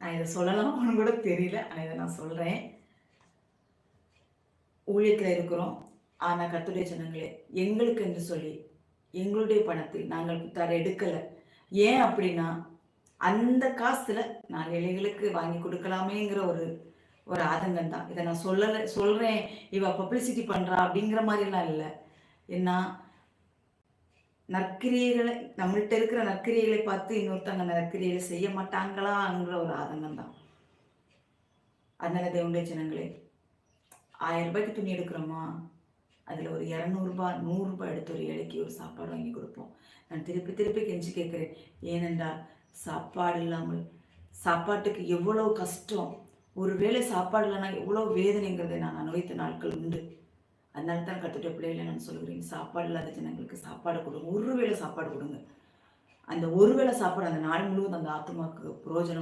நான் இதை சொல்லலாமான்னு கூட தெரியல. ஆனால் இதை நான் சொல்கிறேன் ஊழியத்தில் இருக்கிறோம். ஆனால் கத்துடைய ஜனங்களே எங்களுக்கு என்று சொல்லி எங்களுடைய பணத்தில் நாங்கள் தர எடுக்கலை. ஏன் அப்படின்னா அந்த காசுல நான் ஏழைகளுக்கு வாங்கி கொடுக்கலாமேங்கிற ஒரு ஒரு ஆதங்கம் தான். இதை நான் சொல்லலை சொல்கிறேன் இவ பப்ளிசிட்டி பண்ணுறா அப்படிங்கிற மாதிரிலாம் இல்லை. ஏன்னா நற்கிரியைகளை நம்மள்கிட்ட இருக்கிற நற்கிரியைகளை பார்த்து இன்னொருத்தவங்க நற்கிரியைகளை செய்ய மாட்டாங்களாங்கிற ஒரு ஆதங்கம் தான். அதனால தேவனுடைய ஜனங்களே ஆயிரம் ரூபாய்க்கு துணி எடுக்கிறோமா? அதில் ஒரு இரநூறுபா நூறுரூபா எடுத்து ஒரு ஏழைக்கு ஒரு சாப்பாடு வாங்கி கொடுப்போம். நான் திருப்பி திருப்பி கெஞ்சி கேட்குறேன். ஏனென்றால் சாப்பாடு இல்லாமல் சாப்பாட்டுக்கு எவ்வளோ கஷ்டம் ஒரு வேளை சாப்பாடு இல்லைன்னா எவ்வளோ வேதனைங்கிறதை நான் அனுபவித்த நாட்கள் உண்டு. அதனால தான் கற்றுட்ட பிள்ளைகளை நான் சொல்கிறேன் சாப்பாடு இல்லாத ஜனங்களுக்கு சாப்பாடு கொடுங்க ஒரு வேளை சாப்பாடு கொடுங்க. அந்த ஒரு வேளை சாப்பாடு அந்த நாள் முழுவதும் அந்த ஆத்மாவுக்கு பிரயோஜனம்